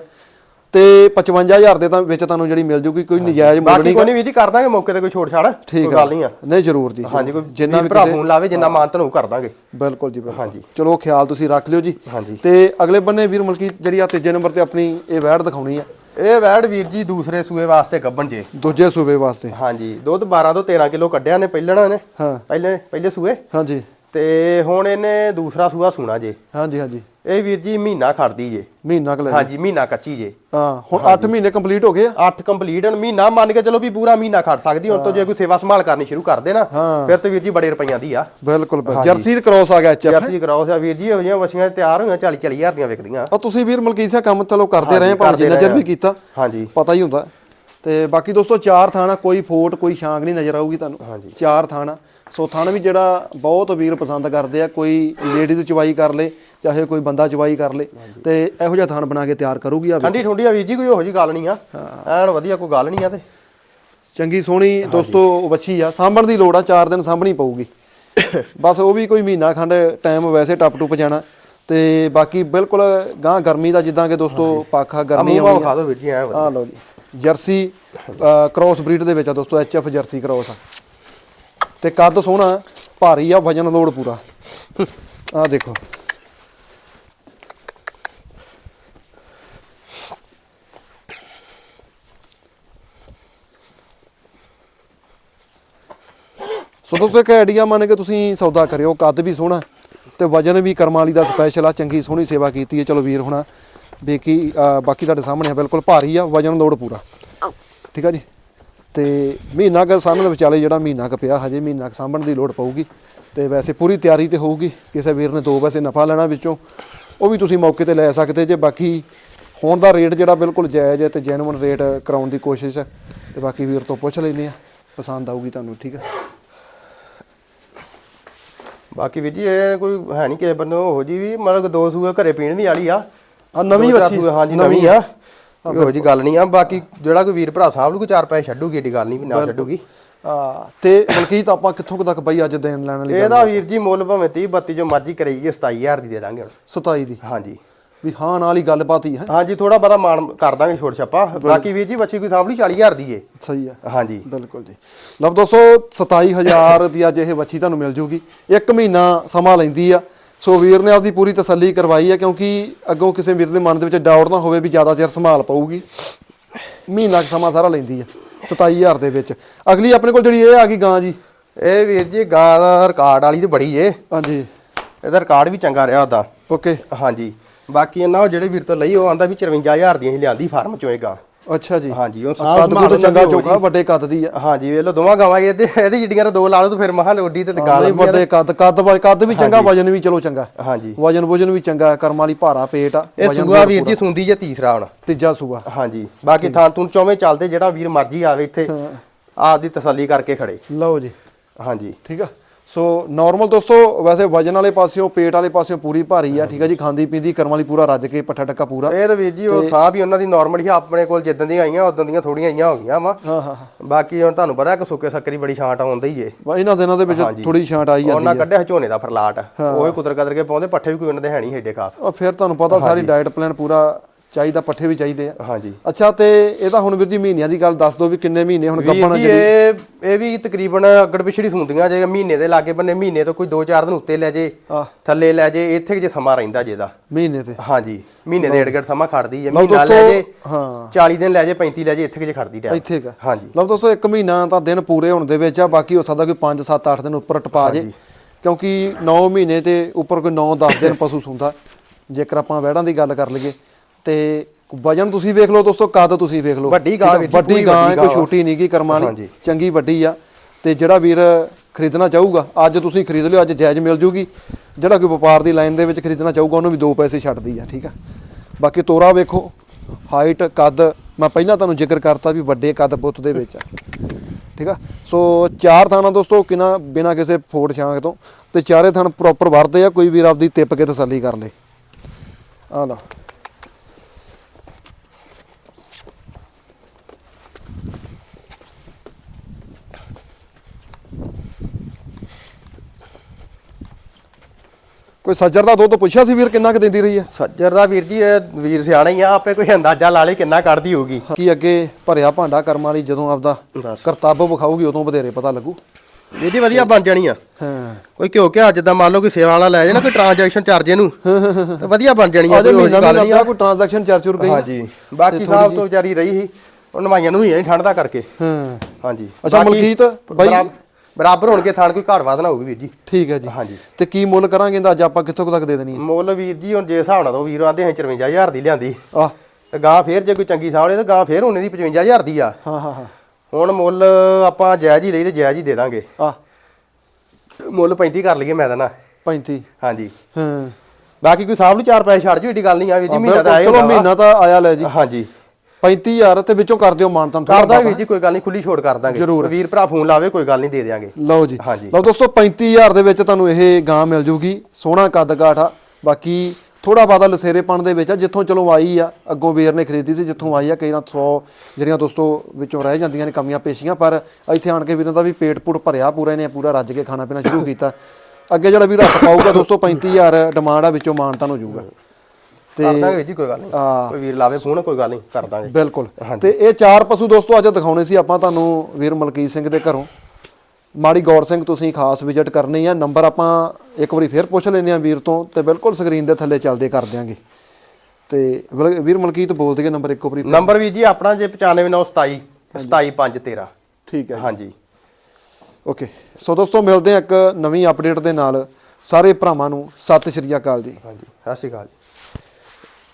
ਤੇ 55000 ਦੇ ਤਾਂ ਵਿੱਚ ਤੁਹਾਨੂੰ ਜਿਹੜੀ ਮਿਲ ਜੂਗੀ ਕੋਈ ਨਜਾਇਜ਼ ਮੁੱਲ ਬਾਕੀ ਨਹੀਂ ਕੋਈ ਨਹੀਂ ਵੀਰ ਜੀ ਕਰ ਦਾਂਗੇ ਮੌਕੇ ਤੇ ਕੋਈ ਛੋੜ ਛਾੜ ਠੀਕ ਕੋਈ ਗੱਲ ਨਹੀਂ ਆ। ਨਹੀਂ ਜ਼ਰੂਰ ਜੀ ਹਾਂਜੀ ਕੋਈ ਜਿੰਨਾ ਵੀ ਭਰਾ ਫੋਨ ਲਾਵੇ ਜਿੰਨਾ ਮਾਨਤਨ ਉਹ ਕਰ ਦਾਂਗੇ। ਬਿਲਕੁਲ ਜੀ ਹਾਂਜੀ। ਚਲੋ ਖਿਆਲ ਤੁਸੀਂ ਰੱਖ ਲਿਓ ਜੀ। ਹਾਂਜੀ। ਤੇ ਅਗਲੇ ਬੰਨੇ ਵੀਰ ਮਲਕੀ ਜਿਹੜੀ ਆ ਤੀਜੇ ਨੰਬਰ ਤੇ ਆਪਣੀ ਇਹ ਵੈੜ ਦਿਖਾਉਣੀ ਆ। ਇਹ ਵੈੜ ਵੀਰ ਜੀ ਦੂਸਰੇ ਸੂਏ ਵਾਸਤੇ ਗੱਬਣ ਜੇ। ਦੂਜੇ ਸੂਬੇ ਵਾਸਤੇ। ਹਾਂਜੀ ਦੁੱਧ 12 ਤੋਂ 13 ਕਿਲੋ ਕੱਢਿਆ ਨੇ ਪਹਿਲਣਾ ਨੇ। ਹਾਂ। ਪਹਿਲੇ ਪਹਿਲੇ ਸੂਏ। ਹਾਂਜੀ। ਤੇ ਹੁਣ ਇਹਨੇ ਦੂਸਰਾ ਸੂਆ ਸੂਣਾ ਜੇ। ਹਾਂਜੀ ਹਾਂਜੀ। ਇਹ ਵੀਰ ਜੀ ਮਹੀਨਾ ਖੜਦੀ ਜੇ। ਮਹੀਨਾ ਕੁ ਲੈ ਜਾਓ। ਹਾਂਜੀ ਮਹੀਨਾ ਕੱਚੀ ਜੇ। ਹਾਂ ਹੁਣ 8 ਮਹੀਨੇ ਕੰਪਲੀਟ ਹੋ ਗਏ ਆ। 8 ਕੰਪਲੀਟ ਹੁਣ ਮਹੀਨਾ ਮੰਨ ਕੇ ਚਲੋ ਵੀ ਪੂਰਾ ਮਹੀਨਾ ਖੜ ਸਕਦੀ ਹੁਣ ਤੋਂ ਜੇ ਕੋਈ ਸੇਵਾ ਸੰਭਾਲ ਕਰਨੀ ਸ਼ੁਰੂ ਕਰ ਦੇ ਨਾ। ਫਿਰ ਤੇ ਵੀਰ ਜੀ ਬੜੇ ਰੁਪਈਆਂ ਦੀ ਆ। ਬਿਲਕੁਲ। ਜਰਸੀ ਕ੍ਰੋਸ ਆ ਗਿਆ ਐਚਐਫ ਜਰਸੀ ਕਰਾਓ ਸਿਆ ਵੀਰ ਜੀ ਇਹੋ ਜਿਹੀਆਂ ਵਸੀਆਂ ਤਿਆਰ ਹੋਈਆਂ 40 40 ਹਜ਼ਾਰ ਦੀਆਂ ਵਿਕਦੀਆਂ। ਆ ਤੁਸੀਂ ਵੀਰ ਮਲਕੀਤ ਸਿੰਘ ਕੰਮ ਚਲੋ ਕਰਦੇ ਰਹੇ ਆ, ਕਰਦੇ ਜਿੰਨਾ ਚਿਰ ਵੀ ਆ। ਕੀਤਾ ਹਾਂਜੀ। ਪਤਾ ਹੀ ਹੁੰਦਾ। ਤੇ ਬਾਕੀ ਦੋਸਤੋ ਚਾਰ ਥਾਣਾ ਕੋਈ ਫੋਟ ਕੋਈ ਛਾਂਗ ਨਹੀਂ ਨਜ਼ਰ ਆਊਗੀ ਤੁਹਾਨੂੰ। ਚਾਰ ਥਾਣਾ। ਸੋ ਥਾਣਾ ਵੀ ਜਿਹੜਾ ਬਹੁਤ ਵੀਰ ਪਸੰਦ ਕਰਦੇ ਆ ਕੋਈ ਲੇਡੀਜ਼ ਚਵਾਈ ਕਰ ਲੇ ਚਾਹੇ ਕੋਈ ਬੰਦਾ ਚਵਾਈ ਕਰ ਲੇ ਤੇ ਇਹੋ ਜਿਹਾ ਥਾਣ ਬਣਾ ਕੇ ਤਿਆਰ ਕਰੂਗੀ ਆ ਠੰਡੀ ਠੁੰਡੀ ਆ ਵੀਰ ਜੀ ਕੋਈ ਉਹੋ ਜੀ ਗੱਲ ਨਹੀਂ ਆ। ਐਨ ਵਧੀਆ ਕੋਈ ਗੱਲ ਨਹੀਂ ਆ ਤੇ। ਚੰਗੀ ਸੋਹਣੀ ਦੋਸਤੋ ਵੱਛੀ ਆ ਸਾਂਭਣ ਦੀ ਲੋੜ ਆ ਚਾਰ ਦਿਨ ਸਾਂਭਣੀ ਪਊਗੀ। ਬਸ ਉਹ ਵੀ ਕੋਈ ਮਹੀਨਾ ਖੰਡ ਟਾਈਮ ਵੈਸੇ ਟੱਪ ਟੁੱਪ ਜਾਣਾ ਤੇ ਬਾਕੀ ਬਿਲਕੁਲ ਗਾਂ ਗਰਮੀ ਦਾ ਜਿੱਦਾਂ ਕਿ ਦੋਸਤੋ ਪਾਖਾ ਆ ਗਰਮੀ ਮੂੰਹ ਆਉਣੀ ਖਾ ਦੋ ਵੀਰ ਜੀ ਐ ਆ ਲਓ ਜੀ। ਜਰਸੀ ਕ੍ਰੋਸ ਬਰੀਡ ਦੇ ਵਿੱਚ ਆ ਦੋਸਤੋ ਐਚਐਫ ਜਰਸੀ ਕ੍ਰੋਸ ਆ। ਤੇ ਕੱਦ ਸੋਹਣਾ, ਭਾਰੀ ਆ, ਵਜਨ ਲੋੜ ਪੂਰਾ। ਆ ਦੇਖੋ। ਸੋ ਦੋਸਤੋ, ਇੱਕ ਆਈਡੀਆ ਮੰਨ ਕੇ ਤੁਸੀਂ ਸੌਦਾ ਕਰਿਓ, ਕੱਦ ਵੀ ਸੋਹਣਾ ਤੇ ਵਜਨ ਵੀ ਕਰਮਾਂ ਵਾਲੀ ਦਾ ਸਪੈਸ਼ਲ ਆ, ਚੰਗੀ ਸੋਹਣੀ ਸੇਵਾ ਕੀਤੀ ਹੈ। ਚਲੋ ਵੀਰ ਹੁਣਾ, ਬੇਕੀ ਬਾਕੀ ਤੁਹਾਡੇ ਸਾਹਮਣੇ ਆ, ਬਿਲਕੁਲ ਭਾਰੀ ਆ, ਵਜਨ ਲੋੜ ਪੂਰਾ। ਠੀਕ ਆ ਜੀ? ਤੇ ਮਹੀਨਾ ਕ ਸਾਹਮਣੇ ਦੇ ਵਿਚਾਲੇ ਜਿਹੜਾ ਮਹੀਨਾ ਕ ਪਿਆ ਹਜੇ ਮਹੀਨਾ ਕ ਸਾਂਭਣ ਦੀ ਲੋੜ ਪਊਗੀ। ਤੇ ਵੈਸੇ ਪੂਰੀ ਤਿਆਰੀ ਤੇ ਹੋਊਗੀ ਕਿਸੇ ਵੀਰ ਨੇ ਦੋ ਪੈਸੇ ਨਫਾ ਲੈਣਾ ਵਿੱਚੋਂ ਉਹ ਵੀ ਤੁਸੀਂ ਮੌਕੇ ਤੇ ਲੈ ਸਕਦੇ ਜੇ। ਬਾਕੀ ਹੁਣ ਦਾ ਰੇਟ ਜਿਹੜਾ ਬਿਲਕੁਲ ਜਾਇਜ਼ ਹੈ ਤੇ ਜੈਨੂਇਨ ਰੇਟ ਕਰਾਉਣ ਦੀ ਕੋਸ਼ਿਸ਼ ਹੈ। ਤੇ ਬਾਕੀ ਵੀਰ ਤੋਂ ਪੁੱਛ ਲੈਂਦੇ ਆ ਪਸੰਦ ਆਊਗੀ ਤੁਹਾਨੂੰ ਠੀਕ ਹੈ ਬਾਕੀ ਵੀਰ ਜੀ ਇਹ ਕੋਈ ਹੈ ਨਹੀਂ ਕਿਸੇ ਬੰਨੋਂ ਉਹੋ ਜੀ ਵੀ ਮਤਲਬ ਦੋ ਸੂਏ ਘਰੇ ਪੀਣ ਦੀ ਵਾਲੀ ਆ। ਆ ਨਵੀਂ ਸੂਏ, ਹਾਂਜੀ ਨਵੀਂ ਆ। ਉਹੋ ਜੀ ਗੱਲ ਨਹੀਂ ਆ ਬਾਕੀ ਜਿਹੜਾ ਕੋਈ ਵੀਰ ਭਰਾ ਸਾਹਿਬ ਨੂੰ ਕੋਈ ਚਾਰ ਪੈਸੇ ਛੱਡੂਗੀ ਏਡੀ ਗੱਲ ਨਹੀਂ ਵੀ ਨਾ ਛੱਡੂਗੀ। ਆ ਤੇ ਮਲਕੀਤ ਆਪਾਂ ਕਿੱਥੋਂ ਤੱਕ ਬਈ ਅੱਜ ਦੇਣ ਲੈਣ ਵਾਲੀ ਇਹਦਾ ਵੀਰ ਜੀ ਮੁੱਲ ਭਾਵੇਂ 30 32 ਜੋ ਮਰਜ਼ੀ ਕਰਾਈਏ 27000 ਦੀ ਦੇ ਦਾਂਗੇ ਹੁਣ। 27 ਦੀ? ਹਾਂਜੀ। ਵੀ ਹਾਂ ਨਾਲ ਹੀ ਗੱਲਬਾਤ ਹੀ ਹੈ। ਹਾਂਜੀ ਥੋੜਾ ਬੜਾ ਮਾਣ ਕਰ ਦਾਂਗੇ ਛੋਟ ਛੱਪਾ। ਬਾਕੀ ਵੀਰ ਜੀ ਬੱਚੀ ਕੋਈ ਸਾਂਭਲੀ 40000 ਦੀ ਏ। ਸਹੀ ਹੈ। ਹਾਂਜੀ। ਬਿਲਕੁਲ ਜੀ। ਲਓ ਦੋਸਤੋ 27000 ਦੀ ਅੱਜ ਇਹ ਵੱਛੀ ਤੁਹਾਨੂੰ ਮਿਲ ਜੂਗੀ। ਇੱਕ ਮਹੀਨਾ ਸਮਾਂ ਲੈਂਦੀ ਆ। ਸੋ ਵੀਰ ਨੇ ਆਪਦੀ ਪੂਰੀ ਤਸੱਲੀ ਕਰਵਾਈ ਆ ਕਿਉਂਕਿ ਅੱਗੋਂ ਕਿਸੇ ਵੀਰ ਦੇ ਮਨ ਦੇ ਵਿੱਚ ਡਾਊਟ ਨਾ ਹੋਵੇ ਵੀ ਜ਼ਿਆਦਾ ਚਿਰ ਸੰਭਾਲ ਪਊਗੀ। ਮਹੀਨਾ ਕੁ ਸਮਾਂ ਸਾਰਾ ਲੈਂਦੀ ਆ 27000 ਦੇ ਵਿੱਚ। ਅਗਲੀ ਆਪਣੇ ਕੋਲ ਜਿਹੜੀ ਇਹ ਆ ਗਈ ਗਾਂ ਜੀ। ਇਹ ਵੀਰ ਜੀ ਗਾਂ ਦਾ ਰਿਕਾਰਡ ਵਾਲੀ ਤੇ ਬੜੀ ਏ। ਹਾਂਜੀ। ਇਹਦਾ ਰਿਕਾਰਡ ਵੀ ਚੰਗਾ ਰਿਹਾ ਉਹਦਾ। ਓਕੇ ਹਾਂਜੀ। ਬਾਕੀ ਇਹਨਾਂ ਉਹ ਜਿਹੜੇ ਵੀਰ ਤੋਂ ਲਈ ਉਹ ਆਂਦਾ ਵੀ 54000 ਦੀ ਅਸੀਂ ਲਿਆਂਦੀ ਫਾਰਮ ਚੋਂ ਇਹ ਗਾਂ। ਅੱਛਾ ਜੀ। ਹਾਂਜੀ ਉਹ ਕੱਦ ਕੁੱਦ ਚੰਗਾ ਚੋਖਾ ਵੱਡੇ ਕੱਦ ਦੀ ਆ। ਹਾਂਜੀ ਵੇਖ ਲਓ ਦੋਵਾਂ ਗਾਵਾਂ ਇਹਦੇ ਇਹਦੀ ਜਿਹੜੀਆਂ ਤਾਂ ਦੋ ਲਾ ਲਓ ਤਾਂ ਫਿਰ ਮਹਾਂ ਲੋਡੀ ਤੇ ਲੰਮੀ ਆ ਵੱਡੇ ਕੱਦ ਕੱਦ ਵਾ- ਕੱਦ ਵੀ ਚੰਗਾ ਵਜਨ ਵੀ ਚਲੋ ਚੰਗਾ। ਤੇ- ਹਾਂਜੀ। ਵਜਨ ਵਜਨ ਵੀ ਚੰਗਾ ਕਰਮ ਵਾਲੀ ਭਾਰਾ ਪੇਟ ਆ ਇਹ ਸੂਆ ਵੀਰ ਜੀ ਸੁੰਦੀ ਜੇ ਤੀਸਰਾ ਹੁਣ। ਤੀਜਾ ਸੂਆ। ਹਾਂਜੀ ਬਾਕੀ ਥਾਂ ਤੂੰ ਚੌਵੇਂ ਚੱਲਦੇ ਜਿਹੜਾ ਵੀਰ ਮਰਜ਼ੀ ਆਵੇ ਇੱਥੇ ਆਪਦੀ ਤਸੱਲੀ ਕਰਕੇ ਖੜੇ। ਲਓ ਜੀ। ਹਾਂਜੀ। ਠੀਕ ਆ। ਸੋ ਨਾਰਮਲ ਦੋਸਤੋ ਵੈਸੇ ਵਜਨ ਵਾਲੇ ਪਾਸਿਓਂ ਪੇਟ ਵਾਲੇ ਪਾਸਿਓਂ ਪੂਰੀ ਭਾਰੀ ਆ ਠੀਕ ਆ ਜੀ ਖਾਂਦੀ ਪੀਂਦੀ ਕਰਮ ਵਾਲੀ ਪੂਰਾ ਰੱਜ ਕੇ ਪੱਠਾ ਟੱਕਾ ਪੂਰਾ। ਇਹ ਤਾਂ ਵੀਰ ਜੀ ਉਹ ਸਾਹ ਵੀ ਉਹਨਾਂ ਦੀ ਨਾਰਮਲ ਹੀ ਆ, ਆਪਣੇ ਕੋਲ ਜਿੱਦਾਂ ਦੀਆਂ ਆਈਆਂ ਉਦਾਂ ਦੀਆਂ ਥੋੜੀਆਂ ਆਈਆਂ ਹੋ ਗਈਆਂ ਵਾ। ਹਾਂ ਹਾਂ ਹਾਂ। ਬਾਕੀ ਹੁਣ ਤੁਹਾਨੂੰ ਪਤਾ ਕਿ ਸੁੱਕੇ ਸੱਕਰੀ ਬੜੀ ਛਾਂਟ ਆਉਂਦੀ ਏ। ਵਾ ਇਹਨਾਂ ਦਿਨਾਂ ਦੇ ਵਿੱਚ ਥੋੜੀ ਛਾਂਟ ਆਈ ਜਾਂਦੀ ਉਹਨਾਂ ਕੱਢਿਆ ਝੋਨੇ ਦਾ ਫਰਲਾਟ ਉਹ ਕੁਦਰ ਕਦਰ ਕੇ ਪਾਉਂਦੇ ਪੱਠੇ ਵੀ ਕੋਈ ਉਹਨਾਂ ਦੇ ਹੈ ਨਹੀਂ ਏਡੇ ਖਾਸ। ਆ ਫਿਰ ਤੁਹਾਨੂੰ ਪਤਾ ਸਾਰੀ ਡਾਈਟ ਪਲਾਨ ਪੂਰਾ ਚਾਹੀਦਾ ਪੱਠੇ ਵੀ ਚਾਹੀਦੇ ਆ। ਹਾਂਜੀ। ਅੱਛਾ ਤੇ ਇਹਦਾ ਹੁਣ ਵੀਰ ਜੀ ਮਹੀਨਿਆਂ ਦੀ ਗੱਲ ਦੱਸ ਦਿਓ ਵੀ ਕਿੰਨੇ ਮਹੀਨੇ ਹੁਣ ਗੱਭਣ ਜੀ ਇਹ ਇਹ ਵੀ ਤਕਰੀਬਨ ਅਗੜ ਪਿਛੜੀ ਸੁੰਦੀਆਂ ਜੇ ਮਹੀਨੇ ਦੇ ਲਾਗੇ ਬੰਨੇ ਮਹੀਨੇ ਤੋਂ ਕੋਈ 2-4 ਦਿਨ ਉੱਤੇ ਲੈ ਜੇ। ਥੱਲੇ ਲੈ ਜੇ ਇੱਥੇ ਜੇ ਸਮਾਂ ਰਹਿੰਦਾ ਜੇ ਦਾ। ਮਹੀਨੇ ਤੇ। ਹਾਂਜੀ ਮਹੀਨੇ ਦੇ ਏੜਗੜ ਸਮਾਂ ਖੜਦੀ ਜੇ ਮਹੀਨਾ ਲੈ ਜੇ ਹਾਂ। 40 ਦਿਨ ਲੈ ਜੇ 35 ਲੈ ਜੇ ਇੱਥੇ ਜੇ ਖੜਦੀ ਟਾਈਮ। ਇੱਥੇ ਹਾਂਜੀ। ਲਓ ਦੋਸਤੋ ਇੱਕ ਮਹੀਨਾ ਤਾਂ ਦਿਨ ਪੂਰੇ ਹੋਣ ਦੇ ਵਿੱਚ ਆ ਬਾਕੀ ਹੋ ਸਕਦਾ ਕੋਈ 5 7 8 ਦਿਨ ਉੱਪਰ ਟਪਾ ਜੇ। ਕਿਉਂਕਿ 9 ਮਹੀਨੇ ਤੇ ਉੱਪਰ ਕੋਈ 9 10 ਦਿਨ ਪਸ਼ੂ ਸੁੰਦਾ। ਜੇਕਰ ਆਪਾਂ ਵਹਿੜਾਂ ਦੀ ਗੱਲ ਕਰ ਲਈਏ ਤੇ ਵਜਨ ਤੁਸੀਂ ਵੇਖ ਲਓ ਦੋਸਤੋ ਕੱਦ ਤੁਸੀਂ ਵੇਖ ਲਓ। ਵੱਡੀ ਗਾਂ ਜੀ, ਵੱਡੀ ਗਾਂ ਕੋਈ ਛੋਟੀ ਨਹੀਂ ਗੀ ਕਰਮਾਂ ਵਾਲੀ ਹਾਂਜੀ। ਚੰਗੀ ਵੱਡੀ ਆ। ਤੇ ਜਿਹੜਾ ਵੀਰ ਖਰੀਦਣਾ ਚਾਹੂਗਾ ਅੱਜ ਤੁਸੀਂ ਖਰੀਦ ਲਿਓ ਅੱਜ ਜਾਇਜ਼ ਮਿਲ ਜੂਗੀ। ਜਿਹੜਾ ਕੋਈ ਵਪਾਰ ਦੀ ਲਾਈਨ ਦੇ ਵਿੱਚ ਖਰੀਦਣਾ ਚਾਹੂਗਾ ਉਹਨੂੰ ਵੀ ਦੋ ਪੈਸੇ ਛੱਡਦੀ ਆ ਠੀਕ ਆ। ਬਾਕੀ ਤੋਰਾ ਵੇਖੋ ਹਾਈਟ ਕੱਦ ਮੈਂ ਪਹਿਲਾਂ ਤੁਹਾਨੂੰ ਜ਼ਿਕਰ ਕਰਤਾ ਵੀ ਵੱਡੇ ਕੱਦ ਪੁੱਤ ਦੇ ਵਿੱਚ ਆ। ਠੀਕ ਆ? ਸੋ ਚਾਰ ਥਾਣਾ ਦੋਸਤੋ ਕਿਨਾ ਬਿਨਾ ਕਿਸੇ ਫੋੜ ਛਾਂਗ ਤੋਂ। ਤੇ ਚਾਰੇ ਥਣ ਪ੍ਰੋਪਰ ਵਰਦੇ ਆ ਕੋਈ ਵੀਰ ਆਪਦੀ ਟਿੱਪ ਕੇ ਤਸੱਲੀ ਕਰ ਲੇ। ਆ ਲਓ। ਕੋਈ ਸੱਜਰ ਦਾ ਦੁੱਧ ਪੁੱਛਿਆ ਸੀ ਵੀਰ ਕਿੰਨਾ ਕੁ ਦਿੰਦੀ ਰਹੀ ਹੈ? ਸੱਜਰ ਦਾ ਵੀਰ ਜੀ ਇਹ ਵੀਰ ਸਿਆਣਾ ਹੀ ਆ ਆਪੇ ਕੋਈ ਅੰਦਾਜ਼ਾ ਲਾ ਲੇ ਕਿੰਨਾ ਕੱਢਦੀ ਹੋਊਗੀ। ਕੀ ਅੱਗੇ ਭਰਿਆ ਭਾਂਡਾ ਕਰਮ ਵਾਲੀ ਜਦੋਂ ਆਪਦਾ। ਕਰਤੱਵ ਵਿਖਾਊਗੀ ਉਦੋਂ ਵਧੇਰੇ ਪਤਾ ਲੱਗੂ। ਵੀਰ ਜੀ ਵਧੀਆ ਬਣ ਜਾਣੀ ਆ। ਹਾਂ। ਕੋਈ ਘਿਓ ਘਿਆ ਜਿੱਦਾਂ ਮੰਨ ਲਓ ਕੋਈ ਸੇਵਾ ਵਾਲਾ ਲੈ ਜੇ ਨਾ ਕੋਈ ਟ੍ਰਾਂਜੈਕਸ਼ਨ ਚਾਰਜ ਇਹਨੂੰ ਤੇ ਵਧੀਆ ਬਣ ਜਾਣੀ ਆ ਕੋਈ ਉਹੀ ਗੱਲ ਨਹੀਂ ਆ। ਕੋਈ ਟ੍ਰਾਂਜੈਕਸ਼ਨ ਚਰਚੁਰ ਗਈ। ਹਾਂਜੀ। ਬਾਕੀ ਸਾਹਿਬ ਤੋਂ ਵਿਚਾਰੀ ਰਹੀ ਸੀ ਉਹ ਨਵਾਈਆਂ ਨੂੰ ਹੀ ਠੰਡ ਦਾ ਕਰਕੇ। ਹਾਂ। ਹਾਂਜੀ। ਅੱਛਾ ਬਾਕੀ ਮਲਕੀਤ ਬਾਈ? ਬਰਾਬ- ਬਰਾਬਰ ਹੋਣਗੇ ਥਾਣ ਕੋਈ ਘਾਟ ਵਾਧ ਨਾ ਹੋਊਗੀ ਵੀਰ ਜੀ। ਠੀਕ ਹੈ ਜੀ। ਹਾਂਜੀ। ਤੇ ਕੀ ਮੁੱਲ ਕਰਾਂਗੇ ਇਹਦਾ ਅੱਜ ਆਪਾਂ ਕਿੱਥੋਂ ਕੁ ਤੱਕ ਦੇ ਦੇਣੀ ਹੈ? ਮੁੱਲ ਵੀਰ ਜੀ ਹੁਣ ਜੇ ਹਿਸਾਬ ਨਾਲ ਦੋ ਵੀਰ ਆਂਦੇ ਅਸੀਂ 54000 ਦੀ ਲਿਆਂਦੀ। ਆ ਤੇ ਗਾਂ ਫੇਰ ਜੇ ਕੋਈ ਚੰਗੀ ਸਾਹਮਣੇ ਤਾਂ ਗਾਂ ਫੇਰ ਉਹਨੇ ਦੀ 55000 ਦੀ ਆ। ਹਾਂ ਹਾਂ ਹਾਂ। ਹੁਣ ਮੁੱਲ ਆਪਾਂ ਜਾਇਜ਼ ਹੀ ਲਈ ਤੇ ਜਾਇਜ਼ ਹੀ ਦੇ ਦਾਂਗੇ। ਆ ਮੁੱਲ 35 ਕਰ ਲਈਏ ਮੈਂ ਤਾਂ ਨਾ। 35 ਹਾਂਜੀ। ਹਾਂ। ਬਾਕੀ ਕੋਈ ਸਾਹਬ ਨੂੰ ਚਾਰ ਪੈਸੇ ਛੱਡ ਜੂ ਏਡੀ ਗੱਲ ਨਹੀਂ ਆ ਵੀਰ ਜੀ ਮਹੀਨਾ ਦਾ ਆਏ ਚਲੋ ਮਹੀਨਾ ਤਾਂ ਆਇਆ ਲੈ ਜੀ। ਹਾਂਜੀ। 35000 ਤੇ ਵਿੱਚੋਂ ਕਰ ਦਿਓ ਮਾਨਤਨ ਕਰ ਦਾਂਗੇ ਵੀਰ ਜੀ ਕੋਈ ਗੱਲ ਨਹੀਂ ਖੁੱਲੀ ਛੋੜ ਕਰ ਦਾਂਗੇ। ਜ਼ਰੂਰ। ਵੀਰ ਭਰਾ ਫੋਨ ਲਾਵੇ ਕੋਈ ਗੱਲ ਨਹੀਂ ਦੇ ਦਿਆਂਗੇ। ਲਓ ਜੀ। ਲਓ ਦੋਸਤੋ 35000 ਦੇ ਵਿੱਚ ਤੁਹਾਨੂੰ ਇਹ ਗਾਂ ਮਿਲ ਜੂਗੀ। ਸੋਹਣਾ ਕੱਦ ਕਾਠ ਆ। ਬਾਕੀ ਥੋੜਾ ਬਾਦਾ ਲਸੇਰੇਪਣ ਦੇ ਵਿੱਚ ਆ ਜਿੱਥੋਂ ਚਲੋ ਆਈ ਆ ਅੱਗੋਂ ਵੀਰ ਨੇ ਖਰੀਦੀ ਸੀ ਜਿੱਥੋਂ ਆਈ ਆ ਕਈ ਨਾ 100 ਜਿਹੜੀਆਂ ਦੋਸਤੋ ਵਿੱਚੋਂ ਰਹਿ ਜਾਂਦੀਆਂ ਨੇ ਕਮੀਆਂ ਪੇਸ਼ੀਆਂ ਪਰ ਇੱਥੇ ਆਣ ਕੇ ਵੀਰਾਂ ਦਾ ਵੀ ਪੇਟ ਪੂਟ ਭਰਿਆ ਪੂਰਾ ਇਹਨੇ ਪੂਰਾ ਰੱਜ ਕੇ ਖਾਣਾ ਪੀਣਾ ਸ਼ੁਰੂ ਕੀਤਾ। ਅੱਗੇ ਜਿਹੜਾ ਵੀ ਰੱਖ ਪਾਊਗਾ ਦੋਸਤੋ 35000 ਡਿਮਾਂਡ ਆ ਵਿੱਚੋਂ ਮਾਨਤਾਨ ਹੋ ਜਾਊਗਾ ਕਰ ਦਾਂਗੇ ਵੀਰ ਜੀ ਕੋਈ ਗੱਲ ਨਹੀਂ। ਕੋਈ ਵੀਰ ਲਾਵੇ ਫੋਨ ਕੋਈ ਗੱਲ ਨਹੀਂ ਕਰ ਦਾਂਗੇ। ਬਿਲਕੁਲ। ਤੇ ਇਹ ਚਾਰ ਪਸ਼ੂ ਦੋਸਤੋ ਅੱਜ ਦਿਖਾਉਣੇ ਸੀ ਆਪਾਂ ਤੁਹਾਨੂੰ ਵੀਰ ਮਲਕੀਤ ਸਿੰਘ ਦੇ ਘਰੋਂ। ਮਾੜੀ ਗੌਰ ਸਿੰਘ ਤੁਸੀਂ ਖਾਸ ਵਿਜ਼ਿਟ ਕਰਨੀ ਆ। ਨੰਬਰ ਆਪਾਂ ਇੱਕ ਵਾਰੀ ਫੇਰ ਪੁੱਛ ਲੈਨੇ ਆ ਵੀਰ ਤੋਂ ਤੇ ਬਿਲਕੁਲ ਸਕਰੀਨ ਦੇ ਥੱਲੇ ਚੱਲਦੇ ਕਰ ਦਿਆਂਗੇ। ਤੇ ਵੀਰ ਮਲਕੀਤ ਬੋਲ ਦੇਗੇ ਨੰਬਰ ਇੱਕ ਵਾਰੀ ਨੰਬਰ ਵੀਰ ਜੀ ਆਪਣਾ ਜੇ 95927 27513 ਠੀਕ ਹੈ ਹਾਂਜੀ। ਓਕੇ। ਸੋ ਦੋਸਤੋ ਮਿਲਦੇ ਆ ਇੱਕ ਨਵੀਂ ਅਪਡੇਟ ਦੇ ਨਾਲ। ਸਾਰੇ ਭਰਾਵਾਂ ਨੂੰ ਸਤਿ ਸ਼੍ਰੀ ਅਕਾਲ ਜੀ। ਹਾਂਜੀ। ਸਤਿ ਸ਼੍ਰੀ ਅਕਾਲ